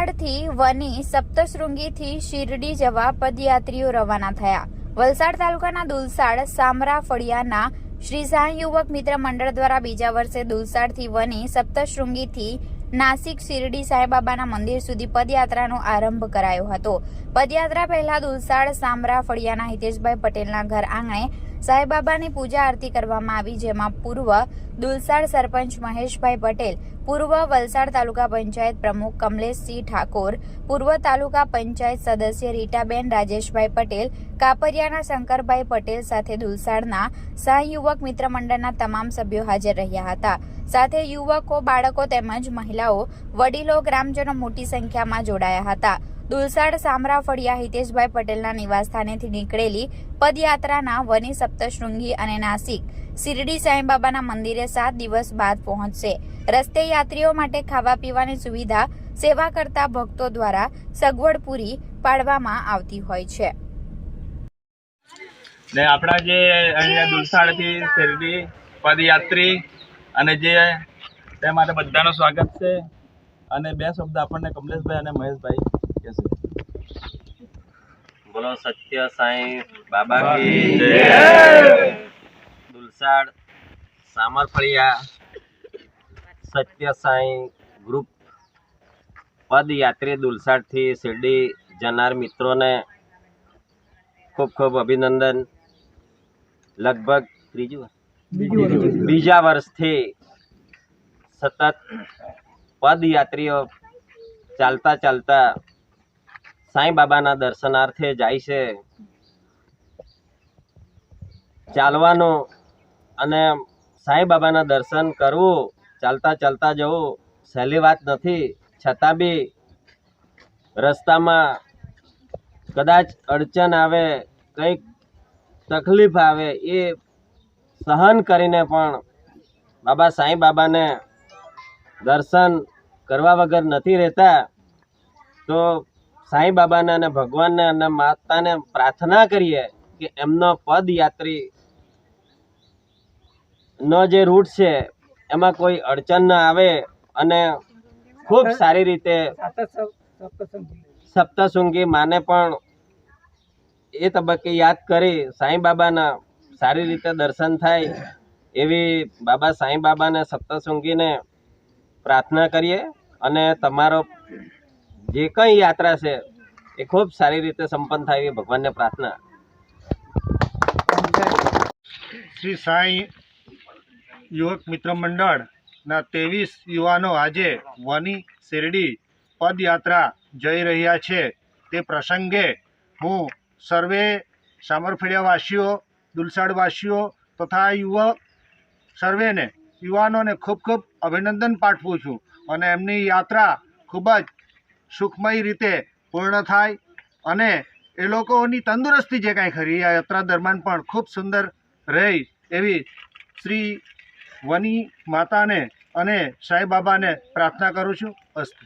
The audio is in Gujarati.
દુલસાડથી વની સપ્તશૃંગીથી શિરડી જવા પદયાત્રીઓ રવાના થયા. વલસાડ તાલુકાના દુલસાડ, સામરા, ફળિયાના શ્રી સાંઈ યુવક મિત્ર મંડળ દ્વારા બીજા વર્ષે દુલસાડથી વની સપ્તશૃંગીથી નાસિક શિરડી સાંઈબાબાના મંદિર સુધી પદયાત્રાનો આરંભ કરાયો હતો. પદયાત્રા પહેલા દુલસાડ, સામરા, ફળિયાના હિતેશભાઈ પટેલના ઘર આંગણે સાંઈબાબાની પૂજા આરતી કરવામાં આવી, જેમાં પૂર્વ દુલસાડ સરપંચ મહેશભાઈ પટેલ પૂર્વ વલસાડ તાલુકા પંચાયત પ્રમુખ કમલેશસિંહ ઠાકોર, પૂર્વ તાલુકા પંચાયત સદસ્ય રીટાબેન રાજેશભાઈ પટેલ, કાપરિયાના શંકરભાઈ પટેલ સાથે દુલસાડના સહયુવક યુવક મિત્ર મંડળના તમામ સભ્યો હાજર રહ્યા હતા. સાથે યુવકો, બાળકો તેમજ મહિલાઓ, વડીલો, ગ્રામજનો મોટી સંખ્યામાં જોડાયા હતા. દુલસાડ સામરા ફળિયા હિતેશભાઈ પટેલના નિવાસસ્થાનેથી નીકળેલી પદયાત્રાના વની સપ્તશૃંગી અને નાસિક શિરડી સાંઈબાબાના મંદિરે સાત દિવસ બાદ પહોંચશે. રસ્તે યાત્રીઓ માટે ખાવા પીવાની સુવિધા સેવા કરતા ભક્તો દ્વારા સગવડ પૂરી પાડવામાં આવતી હોય છે. ને આપણા જે અહીંયા દુલસાડથી શેરડી પદયાત્રી અને જે તે માટે બધાનું સ્વાગત છે. અને બે શબ્દ આપણને કમલેશભાઈ અને મહેશભાઈ કહેશે. બોલો સત્ય સાંઈ બાબા કી દુલસાડ સામરફળિયા. સત્ય સાંઈ ગ્રુપ પદયાત્રી દુલસાડથી શિરડી જનાર મિત્રોને ખૂબ ખૂબ અભિનંદન. લગભગ ત્રીજું બીજા વર્ષથી સતત પદયાત્રીઓ ચાલતા ચાલતા સાંઈ બાબાના દર્શનાર્થે જાય છે. ચાલવાનું અને સાંઈ બાબાના દર્શન કરવું ચાલતા ચાલતા જવું. સહેલી વાત નથી. છતાં બી રસ્તામાં કદાચ અડચણ આવે, કંઈક તકલીફ આવે, એ સહન કરીને પણ બાબા સાંઈ બાબાને દર્શન કરવા વગર નથી રહેતા. તો સાંઈ બાબાને અને ભગવાનને અને માતાને પ્રાર્થના કરીએ કે એમનો પદયાત્રી નો જે રૂટ છે એમાં કોઈ અડચણ ના આવે અને ખૂબ સારી રીતે સપ્તશૃંગી માને પણ એ તબક્કે યાદ કરી સાંઈ બાબાના સારી રીતે દર્શન થાય એવી બાબા સાંઈ બાબાને સપ્તશૃંગીને પ્રાર્થના કરીએ અને તમારો જે કંઈ યાત્રા છે એ ખૂબ સારી રીતે સંપન્ન થાય એવી ભગવાનને પ્રાર્થના. શ્રી સાંઈ યુવક મિત્ર મંડળના ત્રેવીસ યુવાનો આજે વની શેરડી પદયાત્રા જઈ રહ્યા છે. તે પ્રસંગે હું સર્વે સામરફેડિયાવાસીઓ, દુલસાડવાસીઓ તથા યુવક સર્વેને, યુવાનોને ખૂબ ખૂબ અભિનંદન પાઠવું છું અને એમની યાત્રા ખૂબ જ સુખમય રીતે પૂર્ણ થાય અને એ લોકોની તંદુરસ્તી જે કાંઈ ખરી, આ યાત્રા દરમિયાન પણ ખૂબ સુંદર રહી એવી શ્રી વની માતાને અને સાંઈ બાબાને પ્રાર્થના કરું છું અસ્તુ.